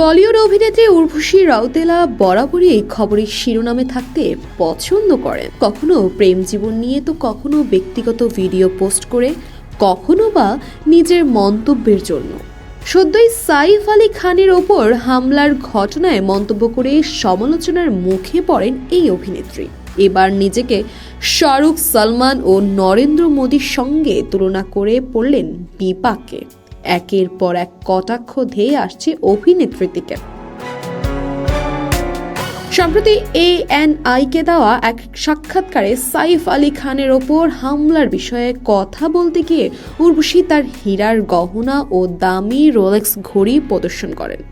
বলিউড অভিনেত্রী উর্বশী রাউতেলা বরাবরই এই খবরের শিরোনামে থাকতে পছন্দ করেন। কখনো প্রেম জীবন নিয়ে তো কখনো ব্যক্তিগত ভিডিও পোস্ট করে, কখনো বা নিজের মন্তব্যের জন্য। সদ্যই সাইফ আলী খানের ওপর হামলার ঘটনায় মন্তব্য করে সমালোচনার মুখে পড়েন এই অভিনেত্রী। এবার নিজেকে শাহরুখ সালমান ও নরেন্দ্র মোদীর সঙ্গে তুলনা করে পড়লেন বিপাকে। একের পর এক কটাক্ষ ধেয়ে আসছে অভিনেত্রীটিকে। সম্প্রতি এ এন আইকে দেওয়া এক সাক্ষাৎকারে সাইফ আলী খানের ওপর হামলার বিষয়ে কথা বলতে গিয়ে উর্বশী তার হীরার গহনা ও দামি রোলেক্স ঘড়ি প্রদর্শন করেন।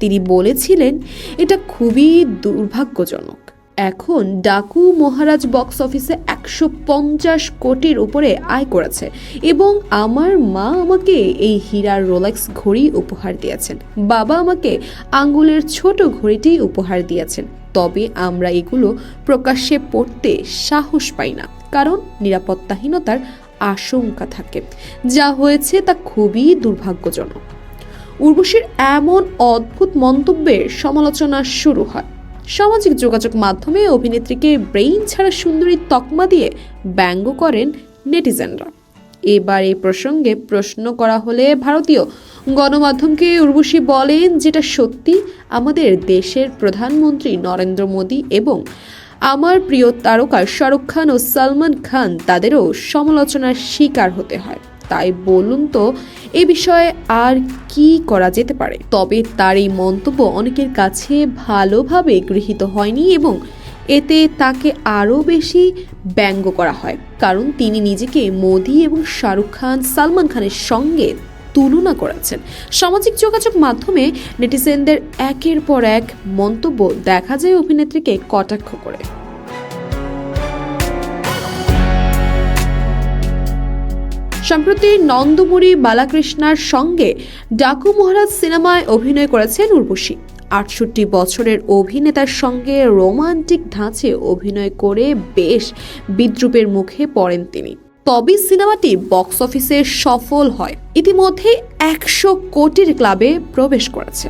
তিনি বলেছিলেন, এটা খুবই দুর্ভাগ্যজনক। এখন ডাকু মহারাজ বক্স অফিসে একশো পঞ্চাশ কোটির উপরে আয় করেছে এবং আমার মা আমাকে এই হীরার রোলেক্স ঘড়ি উপহার দিয়েছেন। বাবা আমাকে আঙ্গুলের ছোট ঘড়িটি উপহার দিয়েছেন। তবে আমরা এগুলো প্রকাশ্যে পড়তে সাহস পাই না, কারণ নিরাপত্তাহীনতার আশঙ্কা থাকে। যা হয়েছে তা খুবই দুর্ভাগ্যজনক। উর্বশীর এমন অদ্ভুত মন্তব্যের সমালোচনা শুরু হয়। সামাজিক যোগাযোগ মাধ্যমে অভিনেত্রীকে ব্রেইন ছাড়া সুন্দরী তকমা দিয়ে ব্যঙ্গ করেন নেটিজেনরা। এবার এই প্রসঙ্গে প্রশ্ন করা হলে ভারতীয় গণমাধ্যমকে উর্বশী বলেন যেটা সত্যি, আমাদের দেশের প্রধানমন্ত্রী নরেন্দ্র মোদী এবং আমার প্রিয় তারকা শাহরুখ খান ও সালমান খান তাদেরও সমালোচনার শিকার হতে হয়। তাই বলুন তো, এ বিষয়ে আর কি করা যেতে পারে? তবে তার এই মন্তব্য অনেকের কাছে ভালোভাবে গৃহীত হয়নি এবং এতে তাকে আরও বেশি ব্যঙ্গ করা হয়। কারণ তিনি নিজেকে মোদি এবং শাহরুখ খান, সালমান খানের সঙ্গে তুলনা করেছেন। সামাজিক যোগাযোগ মাধ্যমে নেটিজেনদের একের পর এক মন্তব্য দেখা যায় অভিনেত্রীকে কটাক্ষ করে। সম্প্রতি নন্দমুরি বালাকৃষ্ণার সঙ্গে ডাকু মহারাজ সিনেমায় অভিনয় করেছেন উর্বশী। আটষট্টি বছরের অভিনেতার সঙ্গে রোমান্টিক ধাঁচে অভিনয় করে বেশ বিদ্রুপের মুখে পড়েন তিনি। তবে সিনেমাটি বক্স অফিসে সফল হয়। ইতিমধ্যে একশো কোটির ক্লাবে প্রবেশ করেছে।